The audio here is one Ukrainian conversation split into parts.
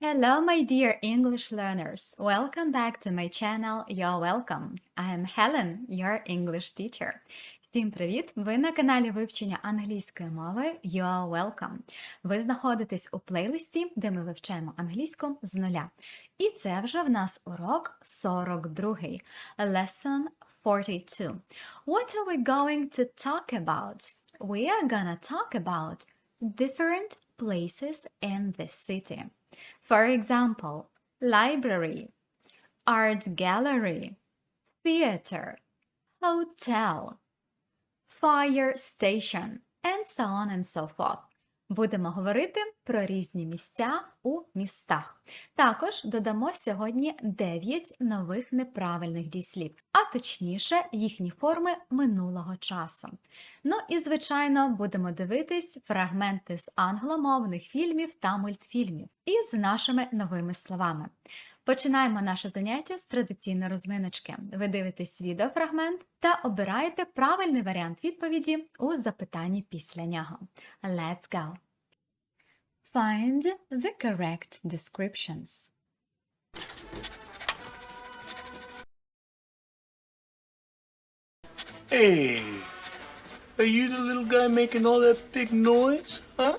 Hello, my dear English learners. Welcome back to my channel. You're welcome. I am Helen, your English teacher. Всім привіт! Ви на каналі вивчення англійської мови You're welcome. Ви знаходитесь у плейлисті, де ми вивчаємо англійську з нуля. І це вже в нас урок 42. Lesson 42. What are we going to talk about? We are gonna talk about different places in the city. For example, library, art gallery, theater, hotel, fire station, and so on and so forth. Будемо говорити про різні місця у містах. Також додамо сьогодні 9 нових неправильних дійслів, а точніше їхні форми минулого часу. Ну і, звичайно, будемо дивитись фрагменти з англомовних фільмів та мультфільмів із нашими новими словами. Починаємо наше заняття з традиційної розминочки. Ви дивитесь відеофрагмент та обираєте правильний варіант відповіді у запитанні після нього. Let's go! Find the correct descriptions. Hey, are you the little guy making all that big noise? Huh?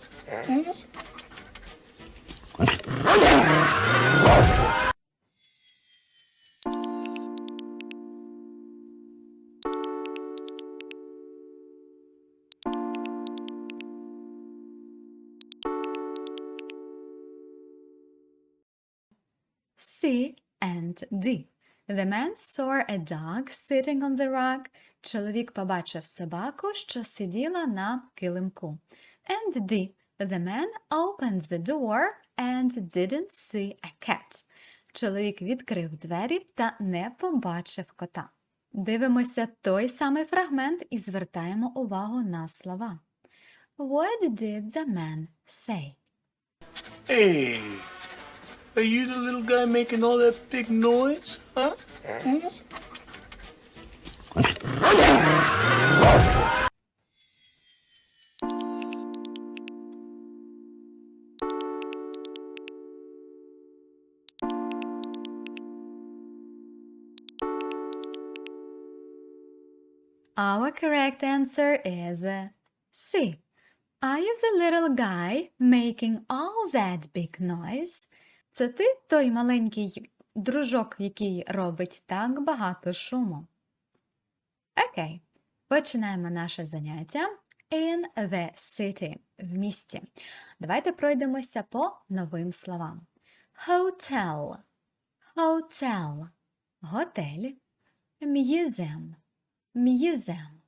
3. The man saw a dog sitting on the rug. Чоловік побачив собаку, що сиділа на килимку. And D. The man opened the door and didn't see a cat. Чоловік відкрив двері та не побачив кота. Дивимося той самий фрагмент і звертаємо увагу на слова. What did the man say? Hey! Are you the little guy making all that big noise? Huh? Our correct answer is uh, C. Are you the little guy making all that big noise? Це ти той маленький дружок, який робить так багато шуму. Окей, починаємо наше заняття in the city в місті. Давайте пройдемося по новим словам. Hotel, hotel, готель, museum, museum,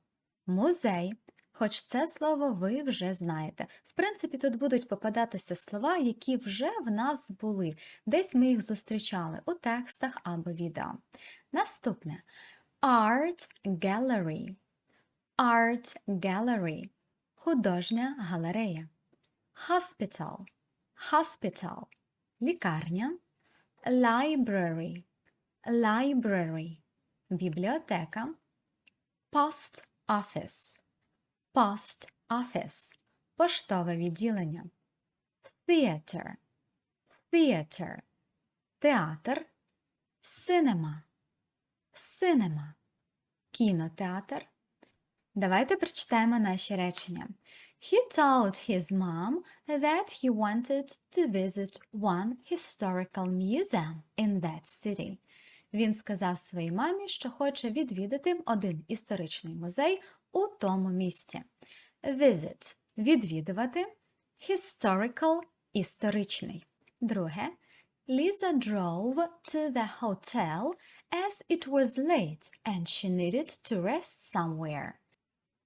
музей. Хоч це слово ви вже знаєте. В принципі, тут будуть попадатися слова, які вже в нас були. Десь ми їх зустрічали у текстах або відео. Наступне Art Gallery. Art Gallery. Художня галерея. Hospital. Hospital. Лікарня. Library. Library. Бібліотека. Post Office. Post Office – поштове відділення. Theater – Theater – театр. Cinema – Cinema – кінотеатр. Давайте прочитаємо наші речення. He told his mom that he wanted to visit one historical museum in that city. Він сказав своїй мамі, що хоче відвідати один історичний музей у тому місті. Visit – відвідувати, historical – історичний. Друге. Lisa drove to the hotel as it was late and she needed to rest somewhere.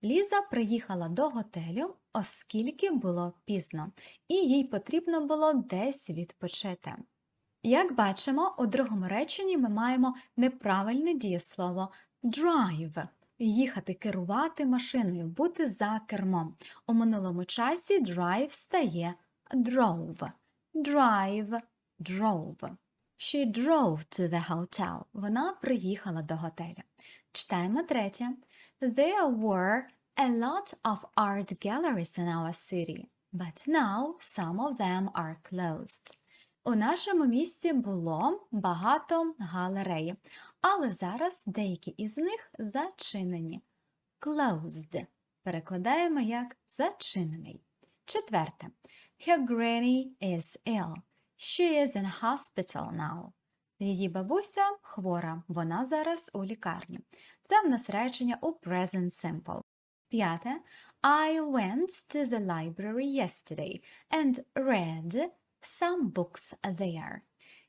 Ліза приїхала до готелю, оскільки було пізно, і їй потрібно було десь відпочити. Як бачимо, у другому реченні ми маємо неправильне дієслово drive їхати, керувати машиною, бути за кермом. У минулому часі drive стає drove. Drive, drove. She drove to the hotel. Вона приїхала до готелю. Читаємо третє. There were a lot of art galleries in our city, but now some of them are closed. У нашому місті було багато галерей, але зараз деякі із них зачинені. Closed перекладаємо як зачинений. Четверте. Her granny is ill. She is in hospital now. Її бабуся хвора, вона зараз у лікарні. Це в нас речення у present simple. П'яте. I went to the library yesterday and read some books there.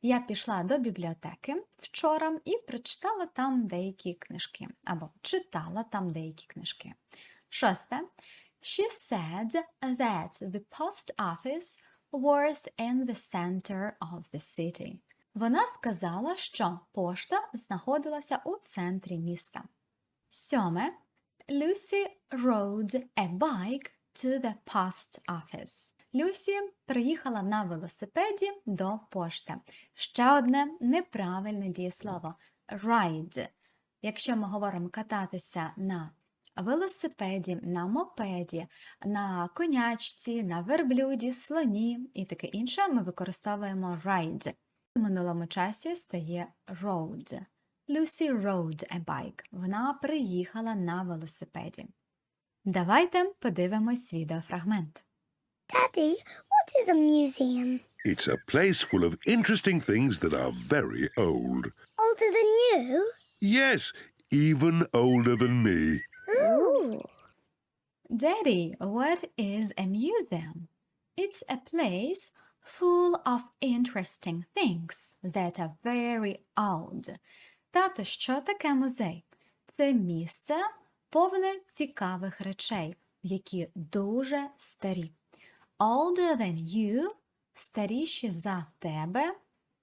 Я пішла до бібліотеки вчора і прочитала там деякі книжки, або читала там деякі книжки. Шосте. She said that the post office was in the center of the city. Вона сказала, що пошта знаходилася у центрі міста. Сьоме. Lucy rode a bike to the post office. Люсі приїхала на велосипеді до пошти. Ще одне неправильне дієслово ride. Якщо ми говоримо кататися на велосипеді, на мопеді, на конячці, на верблюді, слоні і таке інше, ми використовуємо ride. У минулому часі стає rode. Lucy rode a bike. Вона приїхала на велосипеді. Давайте подивимось відеофрагмент. Daddy, what is a museum? It's a place full of interesting things that are very old. Older than you? Yes, even older than me. Ooh. Daddy, what is a museum? It's a place full of interesting things that are very old. Тато, що таке музей? Це місце повне цікавих речей, які дуже старі. Older than you – старіші за тебе.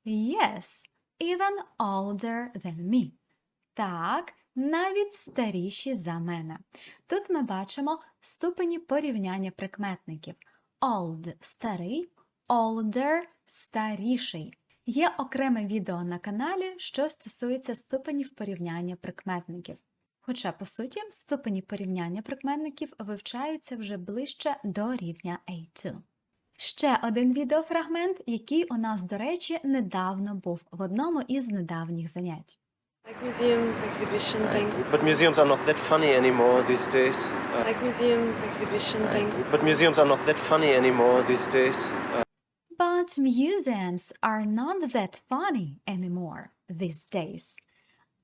Yes, even older than me. Так, навіть старіші за мене. Тут ми бачимо ступені порівняння прикметників. Old – старий, older – старіший. Є окреме відео на каналі, що стосується ступенів порівняння прикметників. Хоча, по суті, ступені порівняння прикметників вивчаються вже ближче до рівня A2. Ще один відеофрагмент, який у нас, до речі, недавно був в одному із недавніх занять. Like museums, exhibition things. But museums are not that funny anymore these days. Uh, Like museums, exhibition things. but museums are not that funny anymore these days. But museums are not that funny anymore these days.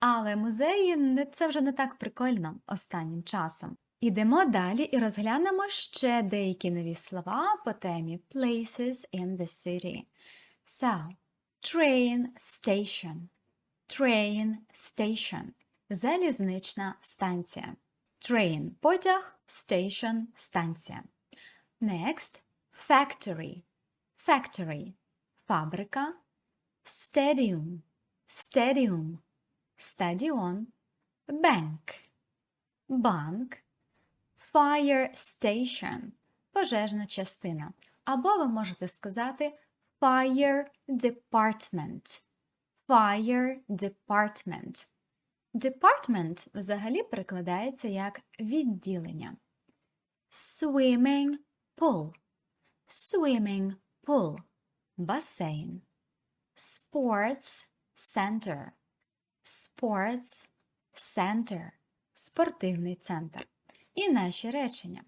Але музеї це вже не так прикольно останнім часом. Ідемо далі і розглянемо ще деякі нові слова по темі places in the city. So, train station, train station, залізнична станція. Train – потяг, station – станція. Next – factory, factory – фабрика. Stadium, stadium – стадіон. Bank – банк. Fire station – пожежна частина. Або ви можете сказати fire department. Fire department. Department взагалі перекладається як відділення. Swimming pool. Swimming pool. Басейн. Sports center. Sports center. Спортивний центр. І наші речення.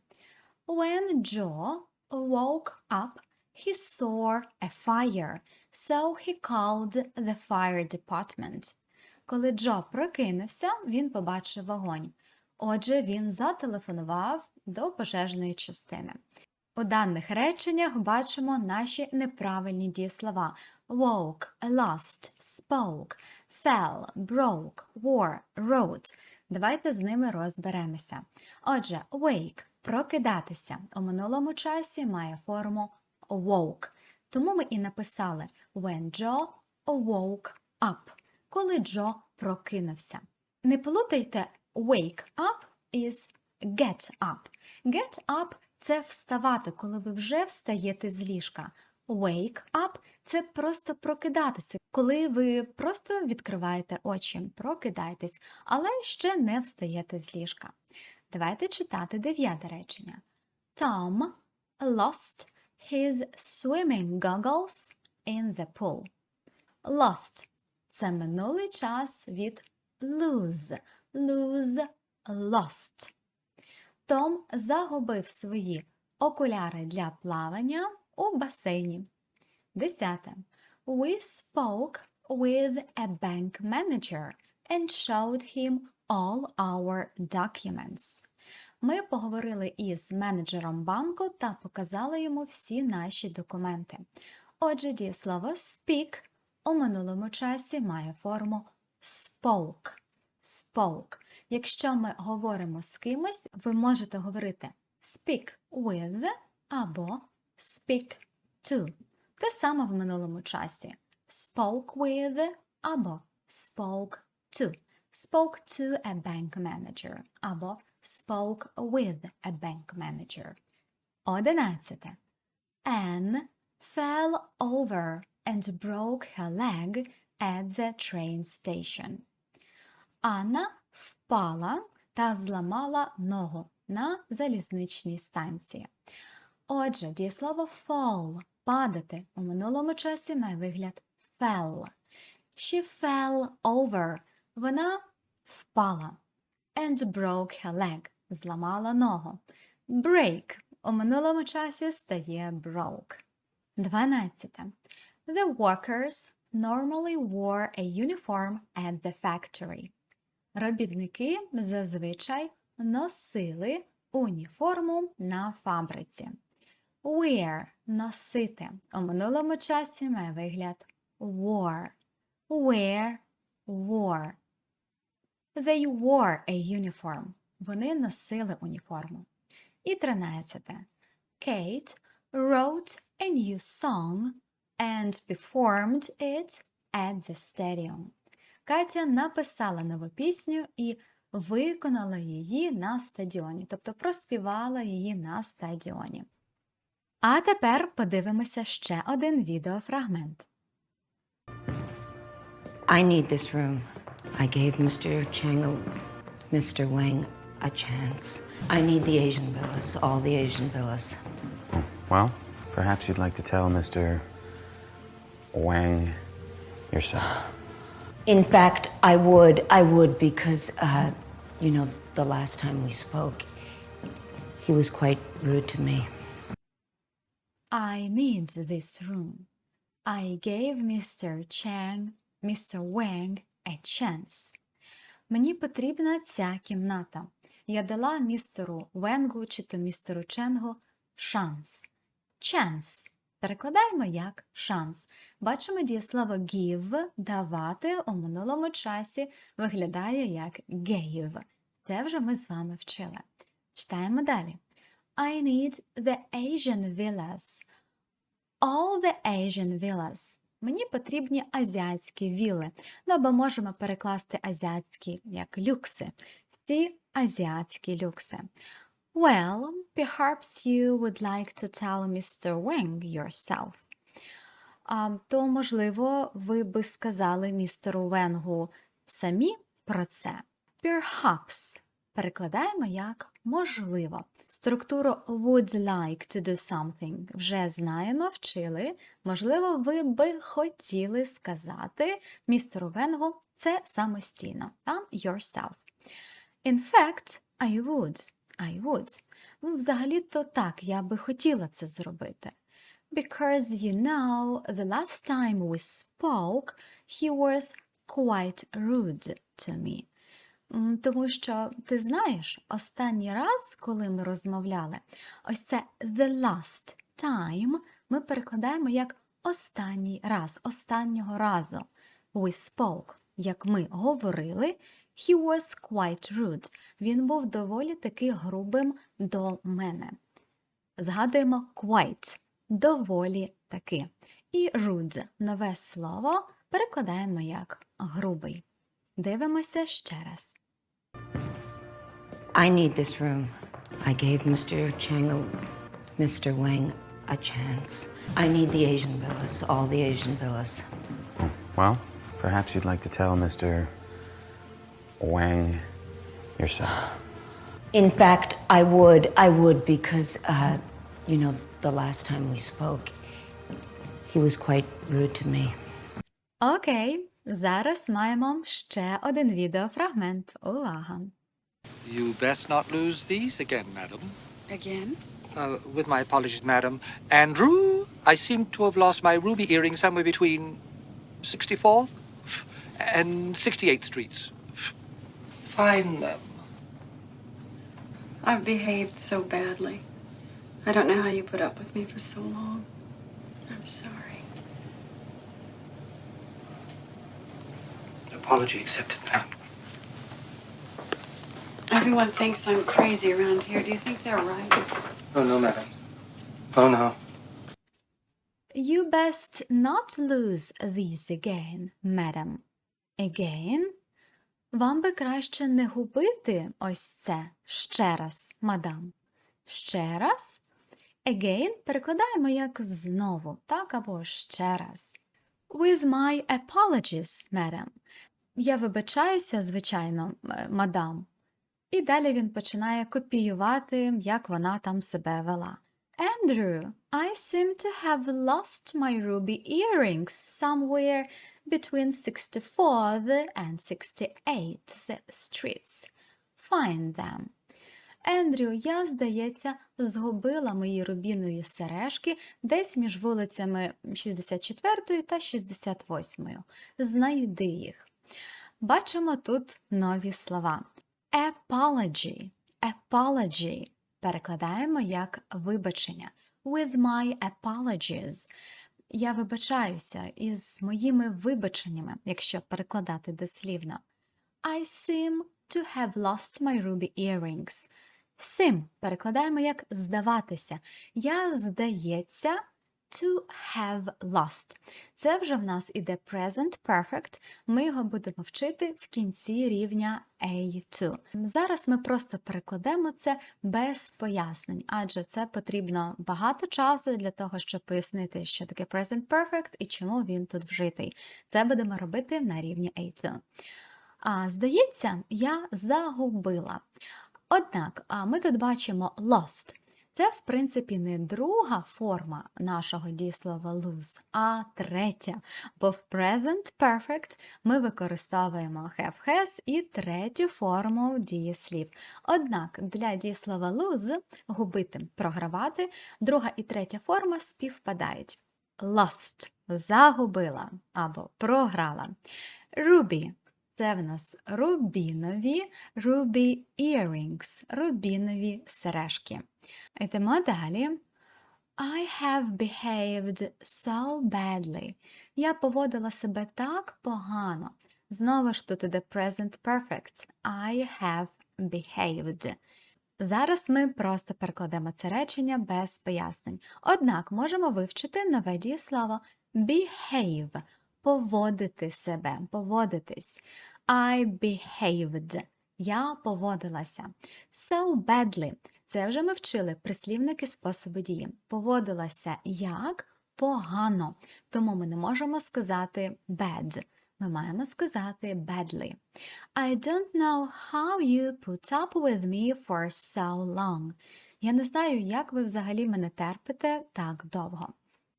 When Joe woke up, he saw a fire, so he called the fire department. Коли Джо прокинувся, він побачив вогонь. Отже, він зателефонував до пожежної частини. У даних реченнях бачимо наші неправильні дієслова woke, lost, spoke, fell, broke, wore, wrote. Давайте з ними розберемося. Отже, wake – прокидатися у минулому часі має форму woke. Тому ми і написали when Joe woke up, коли Джо прокинувся. Не плутайте wake up із get up. Get up – це вставати, коли ви вже встаєте з ліжка. Wake up – це просто прокидатися, коли ви просто відкриваєте очі, прокидаєтесь, але ще не встаєте з ліжка. Давайте читати дев'яте речення. Tom lost his swimming goggles in the pool. Lost – це минулий час від lose. Lose – lost. Том загубив свої окуляри для плавання у басейні. Десяте. We spoke with a bank manager and showed him all our documents. Ми поговорили із менеджером банку та показали йому всі наші документи. Отже, дієслово speak у минулому часі має форму spoke. Spoke. Якщо ми говоримо з кимось, ви можете говорити speak with або speak to. Те саме в минулому часі. Spoke with або spoke to. Spoke to a bank manager або spoke with a bank manager. Одинадцяте. Anne fell over and broke her leg at the train station. Анна впала та зламала ногу на залізничній станції. Отже, дієслово fall падати у минулому часі має вигляд fell. She fell over. Вона впала. And broke her leg. Зламала ногу. Break у минулому часі стає broke. 12. The workers normally wore a uniform at the factory. Робітники зазвичай носили уніформу на фабриці. Wear – носити. У минулому часі має вигляд wore. Wear – wore. They wore a uniform. Вони носили уніформу. І тринадцяте. Kate wrote a new song and performed it at the stadium. Катя написала нову пісню і виконала її на стадіоні, тобто проспівала її на стадіоні. А тепер подивимося ще один відеофрагмент. I need this room. I gave Mr. Chang, Mr. Wang, a chance. I need the Asian villas, all the Asian villas. Well, perhaps you'd like to tell Mr. Wang yourself. In fact, I would, I would, because, uh, you know, the last time we spoke, he was quite rude to me. I need this room. I gave Mr. Chang, Mr. Wang a chance. Мені потрібна ця кімната. Я дала містеру Венгу чи то містеру Ченгу шанс. Chance. Перекладаємо як шанс. Бачимо дієслово give давати у минулому часі виглядає як gave. Це вже ми з вами вчили. Читаємо далі. I need the Asian villas. All the Asian villas. Мені потрібні азіатські віли. Ну або можемо перекласти азіатські як люкси. Всі азіатські люкси. Well, perhaps you would like to tell Mr. Wang yourself. А, то, можливо, ви би сказали містеру Венгу самі про це. Perhaps перекладаємо як можливо. Структуру would like to do something вже знаємо, вчили. Можливо, ви би хотіли сказати містеру Венгу це самостійно. Та? Yourself. In fact, I would. I would. Ну, взагалі-то так, я би хотіла це зробити. Because, you know, the last time we spoke, he was quite rude to me. Тому що, ти знаєш, останній раз, коли ми розмовляли, ось це the last time ми перекладаємо як останній раз, останнього разу. We spoke, як ми говорили, he was quite rude. Він був доволі таки грубим до мене. Згадуємо quite – доволі таки. І rude – нове слово перекладаємо як грубий. Дивимося ще раз. I need this room. I gave Mr. Chang, Mr. Wang, a chance. I need the Asian villas, all the Asian villas. Well, perhaps you'd like to tell Mr. Wang yourself. In fact, I would, I would, because, uh, you know, the last time we spoke, He was quite rude to me. Окей, зараз маємо ще один відеофрагмент. Увага! You best not lose these again, madam. Again? Uh, with my apologies, madam. Andrew, I seem to have lost my ruby earring somewhere between 64th and 68th Streets. Find them. I've behaved so badly. I don't know how you put up with me for so long. I'm sorry. Apology accepted, ma'am. Everyone thinks I'm crazy around here. Do you think they're right? Oh, no, madam. Oh, no. You best not lose these again, madam. Again? Вам би краще не губити ось це ще раз, мадам. Ще раз? Again перекладаємо як знову, так або ще раз. With my apologies, madam. Я вибачаюся, звичайно, мадам. І далі він починає копіювати, як вона там себе вела. Andrew, I seem to have lost my ruby earrings somewhere between 64th and 68th streets. Find them. Ендрю, я, здається, згубила мої рубінові сережки десь між вулицями 64 та 68. Знайди їх. Бачимо тут нові слова. Apology. Apology. Перекладаємо як вибачення. With my apologies. Я вибачаюся із моїми вибаченнями, якщо перекладати дослівно. I seem to have lost my ruby earrings. Seem перекладаємо як здаватися. Я, здається, to have lost. Це вже в нас іде present perfect. Ми його будемо вчити в кінці рівня A2. Зараз ми просто перекладемо це без пояснень, адже це потрібно багато часу для того, щоб пояснити, що таке present perfect і чому він тут вжитий. Це будемо робити на рівні A2. А здається, я загубила. Однак, ми тут бачимо lost. Це, в принципі, не друга форма нашого дієслова lose, а третя. Бо в present perfect ми використовуємо have has і третю форму дієслів. Однак для дієслова lose губити, програвати, друга і третя форма співпадають. Lost загубила або програла. Ruby це в нас рубінові, ruby earrings, рубінові сережки. Йдемо далі. I have behaved so badly. Я поводила себе так погано. Знову ж тут іде present perfect. I have behaved. Зараз ми просто перекладемо це речення без пояснень. Однак можемо вивчити нове дієслово behave поводити себе, поводитись. I behaved. Я поводилася. So badly. Це вже ми вчили прислівники способу дії. Поводилася як погано. Тому ми не можемо сказати bad. Ми маємо сказати badly. I don't know how you put up with me for so long. Я не знаю, як ви взагалі мене терпите так довго.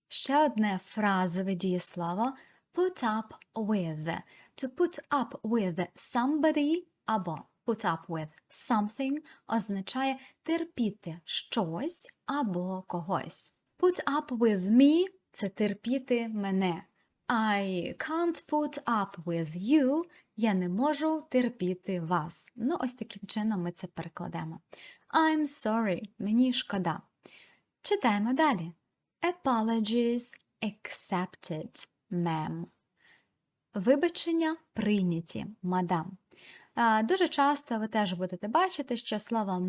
Ще одне фразове дієслово put up with. To put up with somebody або put up with something означає терпіти щось або когось. Put up with me це терпіти мене. I can't put up with you. Я не можу терпіти вас. Ну, ось таким чином ми це перекладемо. I'm sorry. Мені шкода. Читаємо далі. Apologies accepted, ma'am. Вибачення прийняті, мадам. Дуже часто ви теж будете бачити, що слово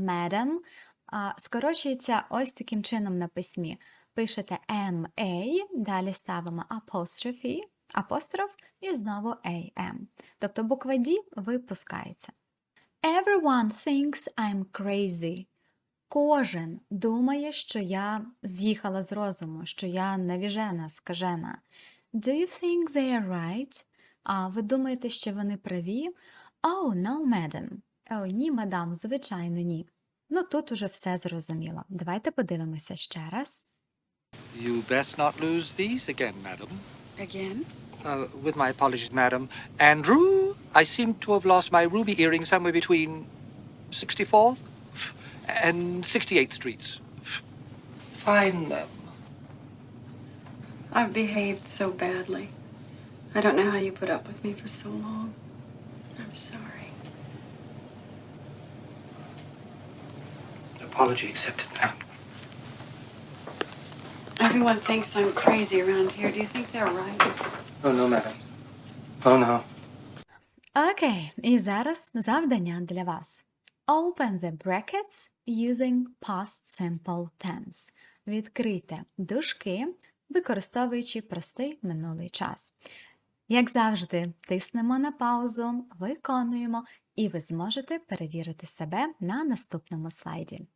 а, скорочується ось таким чином на письмі. Пишете MA, далі ставимо apostrophe, апостроф і знову AM. Тобто буква D випускається. Everyone thinks I'm crazy. Кожен думає, що я з'їхала з розуму, що я навіжена, скажена. Do you think they are right? А ви думаєте, що вони праві? Oh, no, madam. О, ні, мадам, звичайно, ні. Ну тут уже все зрозуміло. Давайте подивимося ще раз. You best not lose these again, madam. Again? Uh, with my apologies, madam. Andrew, I seem to have lost my ruby earring somewhere between 64th and 68th Streets. Find them. I've behaved so badly. I don't know how you put up with me for so long. I'm sorry. Apology accepted, madam. Everyone thinks I'm crazy around here. Do you think they're right? Oh, no, madam. Oh, no. Окей, і зараз завдання для вас. Open the brackets using past simple tense. Відкрийте дужки, використовуючи простий минулий час. Як завжди, тиснемо на паузу, виконуємо, і ви зможете перевірити себе на наступному слайді.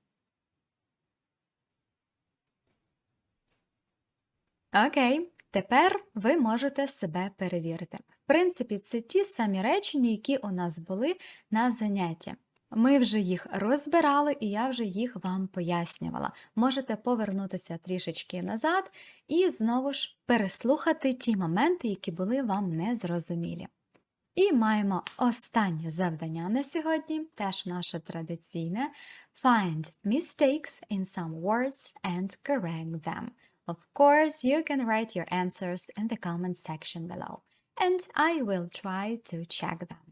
Окей, тепер ви можете себе перевірити. В принципі, це ті самі речення, які у нас були на занятті. Ми вже їх розбирали, і я вже їх вам пояснювала. Можете повернутися трішечки назад і знову ж переслухати ті моменти, які були вам незрозумілі. І маємо останнє завдання на сьогодні, теж наше традиційне Find mistakes in some words and correct them. Of course, you can write your answers in the comment section below, and I will try to check them.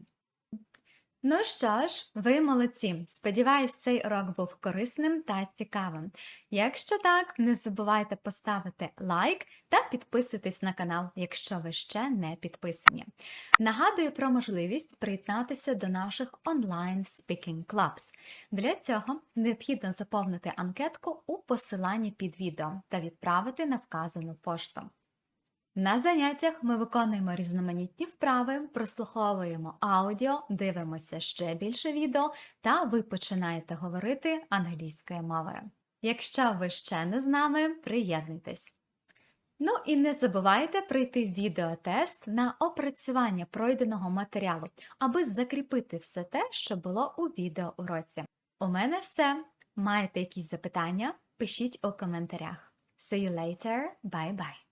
Ну що ж, ви молодці. Сподіваюсь, цей урок був корисним та цікавим. Якщо так, не забувайте поставити лайк та підписуйтесь на канал, якщо ви ще не підписані. Нагадую про можливість приєднатися до наших онлайн Speaking Clubs. Для цього необхідно заповнити анкетку у посиланні під відео та відправити на вказану пошту. На заняттях ми виконуємо різноманітні вправи, прослуховуємо аудіо, дивимося ще більше відео, та ви починаєте говорити англійською мовою. Якщо ви ще не з нами, приєднуйтесь. Ну і не забувайте пройти відеотест на опрацювання пройденого матеріалу, аби закріпити все те, що було у відеоуроці. У мене все. Маєте якісь запитання? Пишіть у коментарях. See you later. Bye-bye.